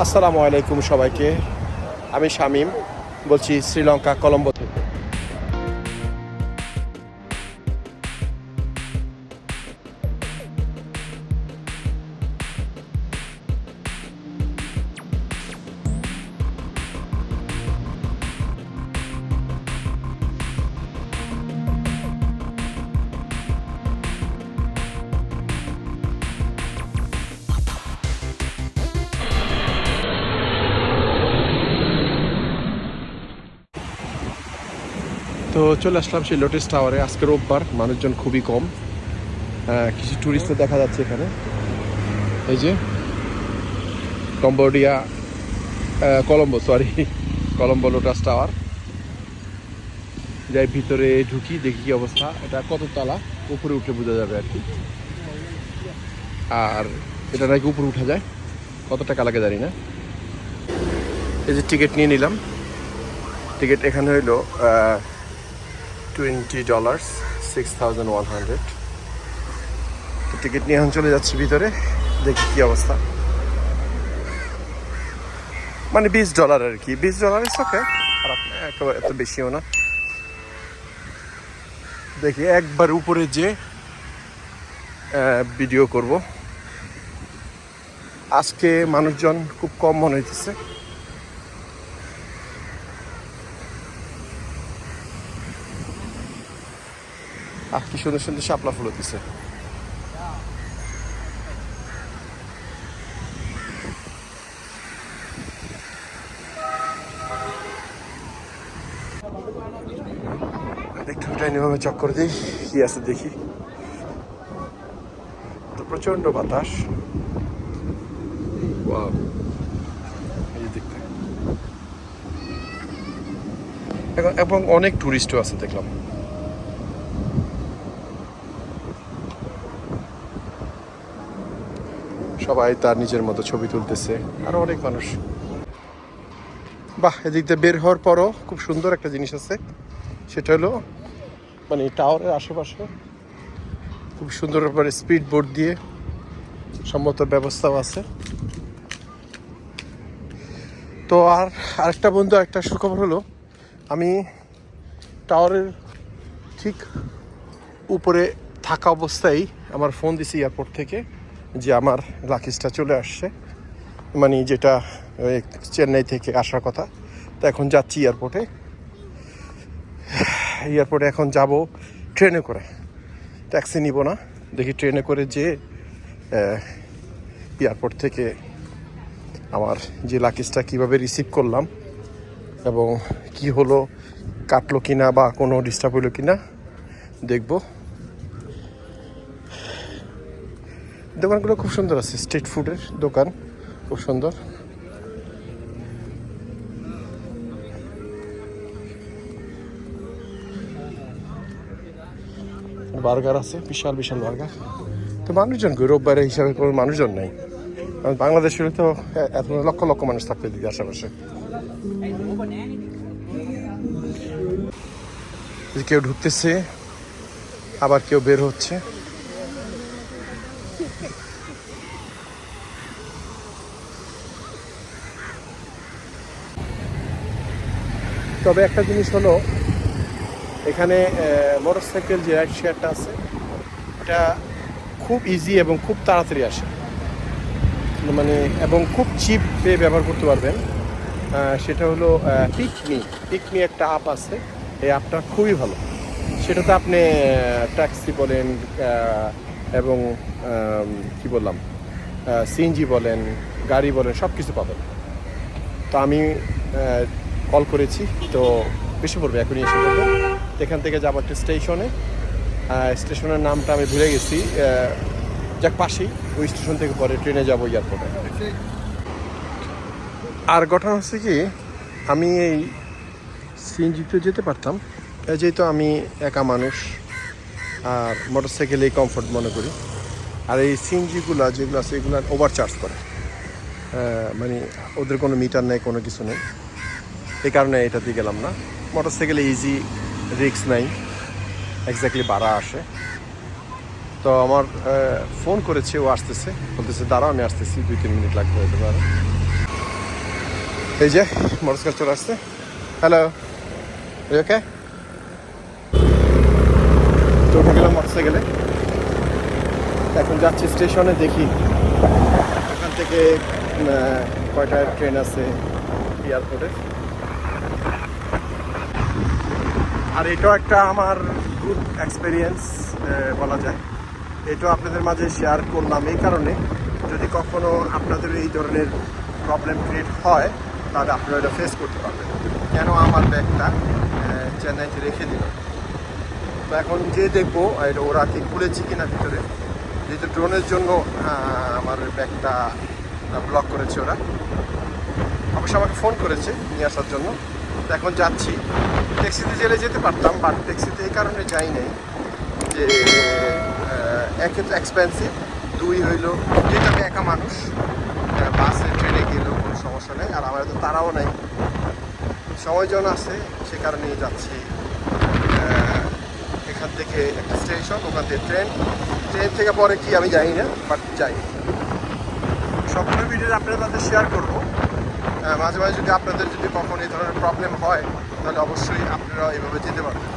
আসসালামু আলাইকুম সবাইকে। আমি শামীম বলছি শ্রীলঙ্কা কলম্বো তো চলে আসলাম সেই লোটাস টাওয়ারে আজকে রোববার, মানুষজন খুবই কম। কিছু টুরিস্টও দেখা যাচ্ছে এখানে। এই যে Cambodia Colombo sorry Colombo Lotus Tower যাই ভিতরে ঢুকি, দেখি কি অবস্থা। এটা কত তালা উপরে উঠে বোঝা যাবে আর কি। আর এটা নাকি উপরে উঠা যায়। কত টাকা লাগে জানি না। এই যে টিকিট নিয়ে নিলাম। টিকিট এখানে হইল twenty dollars six thousand one hundred ticket নিয়ে চলে যাচ্ছি ভিতরে, দেখি কি অবস্থা। মানে বিশ ডলার আর কি, বিশ ডলার ইস ওকে না, একেবারে এত বেশিও না। দেখি একবার উপরে যে ভিডিও করব। আজকে মানুষজন খুব কম মনে হইতেছে। আহ কি সুন্দর সুন্দর শাপলা ফুল হতেছে একটু চক্কর দিই কি আছে দেখি। তো প্রচণ্ড বাতাস। এবং অনেক টুরিস্টও আছে দেখলাম। সবাই তার নিজের মতো ছবি তুলতেছে, আরও অনেক মানুষ। বাহ, এদিক দিয়ে বের হওয়ার পরও খুব সুন্দর একটা জিনিস আছে। সেটা হলো মানে টাওয়ারের আশেপাশে খুব সুন্দর ব্যাপারে স্পিড বোর্ড দিয়ে সম্মত ব্যবস্থাও আছে। তো আর আরেকটা বন্ধু একটা সুখবর হলো, আমি টাওয়ারের ঠিক উপরে থাকা অবস্থায় আমার ফোন দিছি এয়ারপোর্ট থেকে। যে আমার লাকিজটা চলে আসছে। মানে যেটা চেন্নাই থেকে আসার কথা। তো এখন যাচ্ছি এয়ারপোর্টে এয়ারপোর্টে এখন যাব ট্রেনে করে। ট্যাক্সি নিব না। দেখি ট্রেনে করে যে এয়ারপোর্ট থেকে আমার যে লাকিজটা কীভাবে রিসিভ করলাম এবং কি হলো, কাটলো কিনা বা কোনো ডিস্টার্ব হলো কিনা, দেখব। দোকানগুলো খুব সুন্দর আছে স্ট্রিট ফুডের দোকান, খুব সুন্দর। বার্গার আছে, বিশাল বিশাল বার্গার। তো মানুষজন কই হিসাবে কোনো মানুষজন নেই। কারণ বাংলাদেশ হলে তো এত লক্ষ লক্ষ মানুষ থাকতো এদিকে আশেপাশে। কেউ ঢুকতেছে, আবার কেউ বের হচ্ছে। তবে একটা জিনিস হলো, এখানে মোটর সাইকেল যে রাইড শেয়ারটা আছে, এটা খুব ইজি এবং খুব তাড়াতাড়ি আসে। মানে এবং খুব চিপ পে ব্যবহার করতে পারবেন। সেটা হলো পিকমি পিকমি একটা আপ আছে, এই আপটা খুবই ভালো। সেটাতে আপনি ট্যাক্সি বলেন এবং কি বললাম সিএনজি বলেন, গাড়ি বলেন সব কিছু পাবেন। তো আমি কল করেছি, তো বেশি পড়বে এখনই এসে পড়বে এখান থেকে যাব একটা স্টেশনে। স্টেশনের নামটা আমি ভুলে গেছি। যাক, পাশেই, ওই স্টেশন থেকে পরে ট্রেনে যাব এয়ারপোর্টে। আর ঘটনা হচ্ছে কি, আমি এই সিএনজিতে যেতে পারতাম যেহেতু আমি একা মানুষ, আর মোটর সাইকেলেই কমফোর্ট মনে করি। আর এই সিএনজিগুলো যেগুলো আছে, এগুলো ওভার চার্জ করে মানে ওদের কোনো মিটার নেই, কোনো কিছু নেই। এই কারণে এটাতে গেলাম না। মোটর সাইকেলে ইজি রিক্স নাই। এক্স্যাক্টলি ভাড়া আসে। তো আমার ফোন করেছে, ও আসতেছে। বলতেছে, দাঁড়াও, আমি আসতেছি, দুই, তিন মিনিট লাগবে হতে পারে। এই যে, মোটরসাইকেল চলে আসছে। হ্যালো ওকে তো উঠে গেলাম মোটরসাইকেলে। এখন যাচ্ছি স্টেশনে, দেখি। ওখান থেকে কয়টা ট্রেন আছে এয়ারপোর্টে আর এটাও একটা আমার গুড এক্সপিরিয়েন্স বলা যায়। এটাও আপনাদের মাঝে শেয়ার করলাম এই কারণে। যদি কখনো আপনাদের এই ধরনের প্রবলেম ক্রিয়েট হয়, তাহলে আপনারা এটা ফেস করতে পারবেন। কেন আমার ব্যাগটা চেন্নাইতে রেখে দিল? তো এখন যে দেখব এটা ওরা কি খুলেছে কিনা ভিতরে। যেহেতু ড্রোনের জন্য আমার ব্যাগটা ব্লক করেছে ওরা। অবশ্য আমাকে ফোন করেছে নিয়ে আসার জন্য। তো এখন যাচ্ছি। ট্যাক্সিতে জেলে যেতে পারতাম বাট ট্যাক্সিতে এই কারণে যাই নাই যে একে তো এক্সপেন্সিভ দুই হইল যেহেতু আমি একা মানুষ বাসে ট্রেনে গেলেও কোনো সমস্যা নেই, আর আমার তো তারাও নাই। সময় জন আছে, সে কারণে যাচ্ছি এখান থেকে একটা স্টেশন ওখান থেকে ট্রেন ট্রেন থেকে পরে কি আমি জানি না বাট যাই। সবগুলো ভিডিও আপনাদের সাথে শেয়ার করব। মাঝে মাঝে যদি আপনাদের যদি কখনো এই ধরনের প্রবলেম হয় তাহলে অবশ্যই আপনারা এভাবে যেতে পারবেন।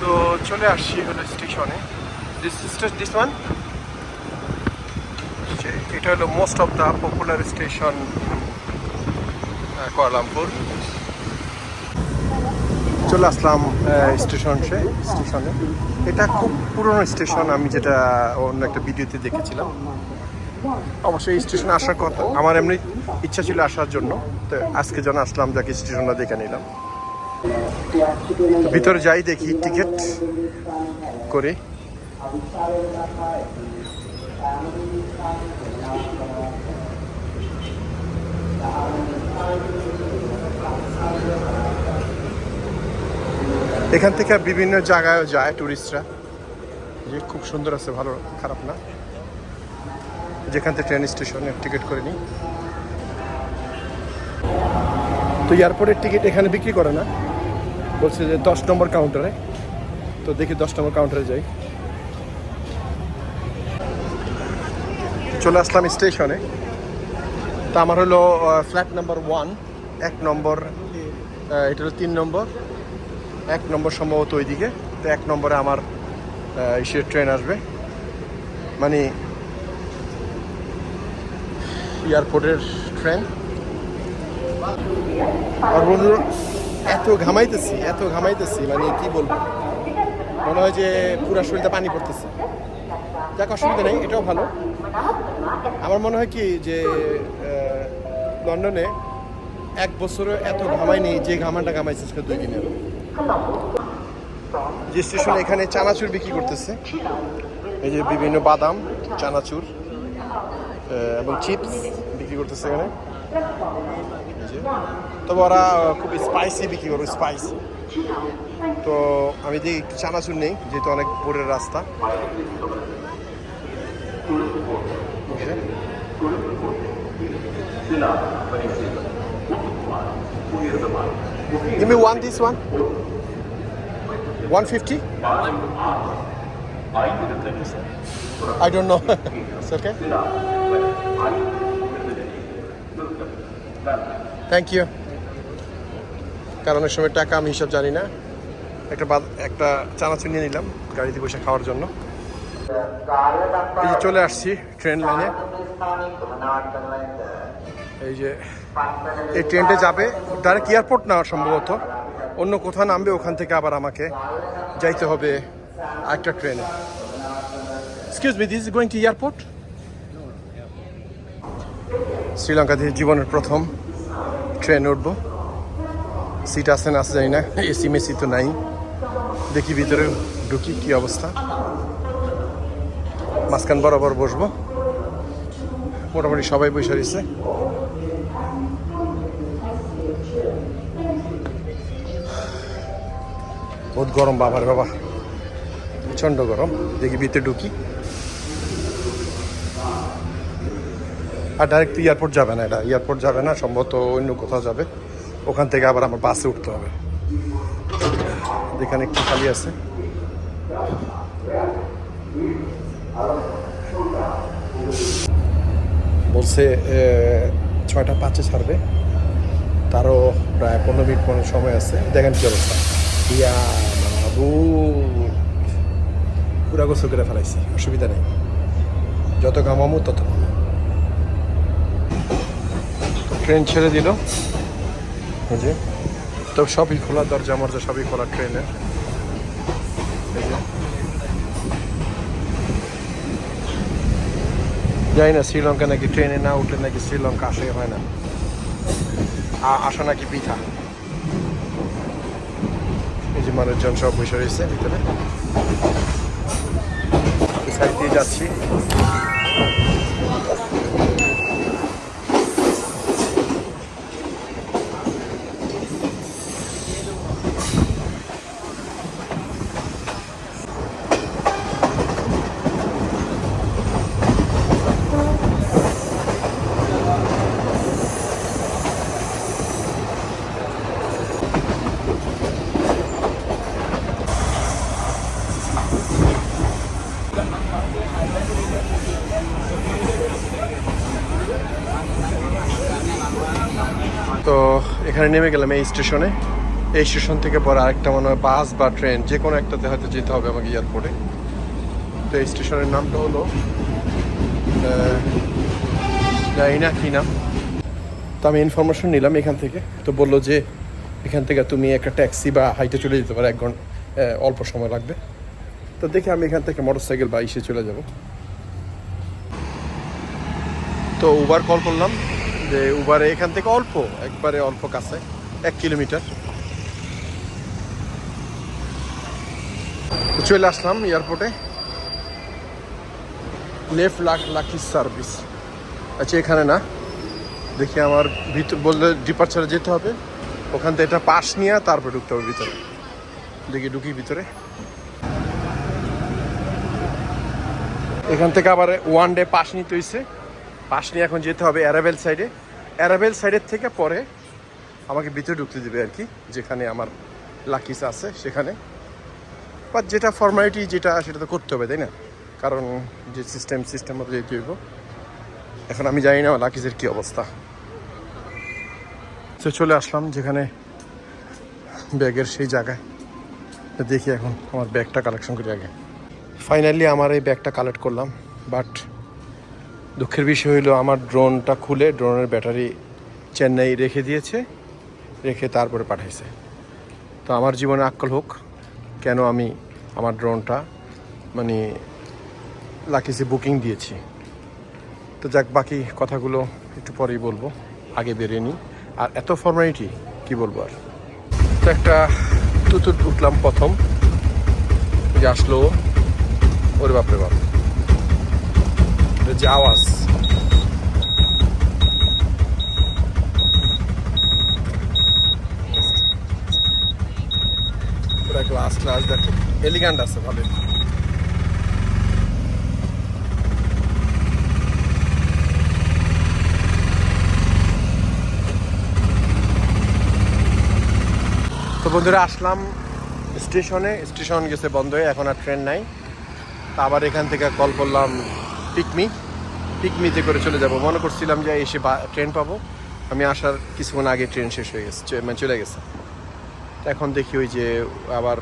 তো চলে আসছি হলো স্টেশনে। দিস এটা হলো most of the popular station Kuala Lumpur চলে আসলাম স্টেশন সে, স্টেশনে। এটা খুব পুরনো স্টেশন, আমি যেটা অন্য একটা ভিডিওতে দেখেছিলাম। অবশ্যই এই স্টেশনে আসার কথা, আমার এমনি ইচ্ছা ছিল আসার জন্য। তো আজকে যখন আসলাম, যাকে স্টেশনটা দেখে নিলাম। ভিতরে যাই দেখি, টিকিট করে। এখান থেকে বিভিন্ন জায়গায় যায় টুরিস্টরা যে খুব সুন্দর আছে, ভালো, খারাপ না। যেখান থেকে ট্রেন স্টেশনে টিকিট করে নিই। তো এয়ারপোর্টের টিকিট এখানে বিক্রি করে না। বলছে যে দশ নম্বর কাউন্টারে তো দেখি দশ নম্বর কাউন্টারে যাই। চলে আসলাম স্টেশনে তো আমার হলো ফ্ল্যাট নাম্বার ওয়ান এক নম্বর এটা হলো তিন নম্বর। এক নম্বর সম্ভবত ওইদিকে। তো এক নম্বরে আমার ইসের ট্রেন আসবে। মানে এয়ারপোর্টের ট্রেন আর বন্ধু এত ঘামাইতেছি এত ঘামাইতেছি মানে কি বলব? মনে হয় যে পুরো শরীরটা পানি পড়তেছে। যাক, অসুবিধা নেই, এটাও ভালো। আমার মনে হয় কি যে লন্ডনে এক বছরে এত ঘামাইনি যে ঘামানটা ঘামাইছে সেটা দুই দিনের। যে স্টেশন এখানে চানাচুর বিক্রি করতেছে এই যে বিভিন্ন বাদাম, চানাচুর এবং চিপস বিক্রি করতেছে এখানে। তবে ওরা খুব স্পাইসি বিক্রি করবে স্পাইসি তো আমি দেখি একটু চানাচুর নেই, যেহেতু অনেক পরের রাস্তা। Give me one, this one. 150? I don't know. it's okay. Thank you কারণ অনেক সময় টাকা আমি হিসাব জানি না একটা বাদ- একটা চানাচুর নিয়ে নিলাম গাড়িতে বসে খাওয়ার জন্য এই যে চলে আসছি ট্রেন লাইনে এই যে এই ট্রেনটা যাবে ডাইরেক্ট এয়ারপোর্ট না সম্ভবত অন্য কোথাও নামবে, ওখান থেকে আবার আমাকে যাইতে হবে একটা ট্রেনে। Excuse me this going to airport Sri Lanka থেকে জীবনের প্রথম ট্রেন উঠবো। সিট আছে না আছে জানি না এসি মেসি তো নাই। দেখি ভিতরে ঢুকি কি অবস্থা। মাঝখান বরাবর বসবো। মোটামুটি সবাই বসে রয়েছে। বহুত গরম বাবার বাবা। প্রচণ্ড গরম। দেখি ভিতরে ঢুকি। আর ডাইরেক্ট এয়ারপোর্ট যাবে না এটা। এয়ারপোর্ট যাবে না, সম্ভবত অন্য কোথাও যাবে। ওখান থেকে আবার আমার বাসে উঠতে হবে। যেখানে একটু খালি আছে। বলছে ছয়টা পাঁচে ছাড়বে। তারও প্রায় পনেরো মিনিট মনে সময় আছে। দেখেন কি অবস্থা। ইয়া বাবু পুরা গোসল করে ফেলাইছি অসুবিধা নেই। যত কামামো তত। ট্রেন ছেড়ে দিল। এই যে তো সবই খোলা দরজা মরজা সবই খোলা ট্রেনের এই যে। জানি না শ্রীলঙ্কা নাকি ট্রেনে না উঠলে নাকি শ্রীলঙ্কা আসাই হয় না। আসা নাকি পিঠা এই যে মানুষজন সব বসে রয়েছে ভিতরে। সাইড দিয়ে যাচ্ছি তো এখানে নেমে গেলাম এই স্টেশনে। এই স্টেশন থেকে পরে আরেকটা মনে হয় বাস বা ট্রেন, যে কোনো একটাতে হয়তো যেতে হবে আমাকে এয়ারপোর্টে। তো এই স্টেশনের নামটা হলো জানি না কি নাম? তো আমি ইনফরমেশন নিলাম এখান থেকে। তো বলল যে, এখান থেকে তুমি একটা ট্যাক্সি বা হাইটে চলে যেতে পারো, এক ঘণ্টা অল্প সময় লাগবে। তো দেখে আমি এখান থেকে মোটর সাইকেল বা ইসে চলে যাব। তো উবার কল করলাম। যে উবারে এখান থেকে অল্প, একবারে অল্প কাছে, এক কিলোমিটার। চলে আসলাম এয়ারপোর্টে। লেফট লাখ লাকি সার্ভিস আচ্ছা এখানে না, দেখি আমার ভিতর বললে ডিপার্চারে যেতে হবে। ওখান থেকে এটা পাশ নিয়ে তারপরে ঢুকতে হবে ভিতরে। দেখি ঢুকি ভিতরে। এখান থেকে আবার ওয়ান ডে পাস নিতে হয়েছে পাশ নিয়ে এখন যেতে হবে অ্যারাবেল সাইডে। অ্যারাবেল সাইডের থেকে পরে আমাকে ভিতরে ঢুকতে দেবে আর কি, যেখানে আমার লাকিস আছে সেখানে। বা যেটা ফর্মালিটি যেটা, সেটা তো করতে হবে, তাই না? কারণ যে সিস্টেম সিস্টেম মতো যেতে হইব। এখন আমি জানি না আমার লাকিসের কী অবস্থা। তো চলে আসলাম যেখানে ব্যাগের সেই জায়গায়। দেখি এখন আমার ব্যাগটা কালেকশন করি আগে। ফাইনালি আমার এই ব্যাগটা কালেক্ট করলাম বাট দুঃখের বিষয় হলো আমার ড্রোনটা খুলে ড্রোনের ব্যাটারি চেন্নাই রেখে দিয়েছে, রেখে তারপরে পাঠাইছে। তো আমার জীবনে আক্কল হোক, কেন আমি আমার ড্রোনটা মানে লাকিসে বুকিং দিয়েছি। তো যাক, বাকি কথাগুলো একটু পরেই বলব, আগে বেরিয়ে নিই। আর এত ফর্মালিটি কি বলব আর? তো একটা তুতুর উঠলাম প্রথম, যে আসলো, ওরে বাপরে বাপ। এটা যে গ্লাস গ্লাস দেখো। আছে ভালো। তো বন্ধুরা, আসলাম স্টেশনে। স্টেশন গেছে বন্ধ হয়ে, এখন আর ট্রেন নাই। তা আবার এখান থেকে কল করলাম পিকমি পিকমিতে করে চলে যাব। মনে করছিলাম যে এসে ট্রেন পাবো। আমি আসার কিছুক্ষণ আগে ট্রেন শেষ হয়ে গেছে মানে চলে গেছে। এখন দেখি ওই যে আবার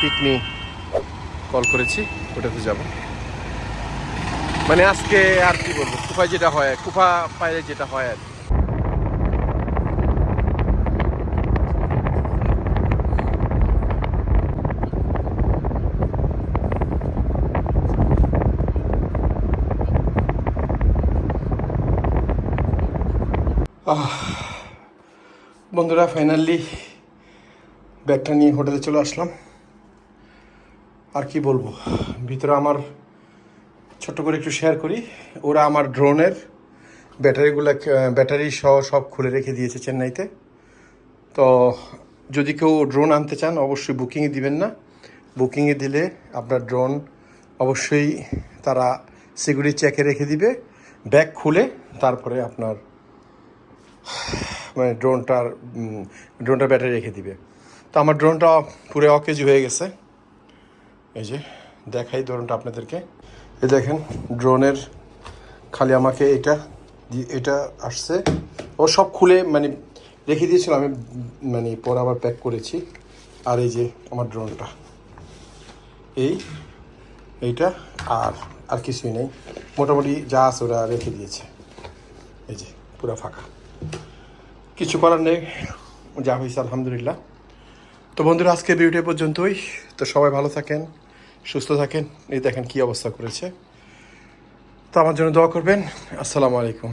পিকমি কল করেছি, ওটাতে যাব। মানে আজকে আর কি বলব? কুফায় যেটা হয়, কুফা পাইলে যেটা হয় আর কি। বন্ধুরা ফাইনালি ব্যাগটা নিয়ে হোটেলে চলে আসলাম। আর কি বলব, ভিতরে আমার ছোট্ট করে একটু শেয়ার করি। ওরা আমার ড্রোনের ব্যাটারিগুলো ব্যাটারি সহ সব খুলে রেখে দিয়েছে চেন্নাইতে। তো যদি কেউ ড্রোন আনতে চান, অবশ্যই বুকিংয়ে দিবেন না। বুকিংয়ে দিলে আপনার ড্রোন অবশ্যই তারা সিকিউরিটি চেকে রেখে দিবে। ব্যাগ খুলে তারপরে আপনার মানে ড্রোনটার ড্রোনটার ব্যাটারি রেখে দিবে। তো আমার ড্রোনটা পুরো অকেজি হয়ে গেছে। এই যে, দেখাই ড্রোনটা আপনাদেরকে। এই দেখেন, ড্রোনের খালি আমাকে এটা এটা আসছে। ও সব খুলে মানে রেখে দিয়েছিল, আমি মানে পরে আবার প্যাক করেছি। আর এই যে, আমার ড্রোনটা। এই, এইটা আর আর কিছুই নেই। মোটামুটি যা আছে ওরা রেখে দিয়েছে। এই যে, পুরো ফাঁকা। কিছু করার নেই। যা হয়েছে, আলহামদুলিল্লাহ। তো বন্ধুরা আজকে ভিডিওটা পর্যন্তই। তো সবাই ভালো থাকেন, সুস্থ থাকেন। এই দেখেন কি অবস্থা করেছে। তো আমার জন্য দোয়া করবেন। আসসালামু আলাইকুম।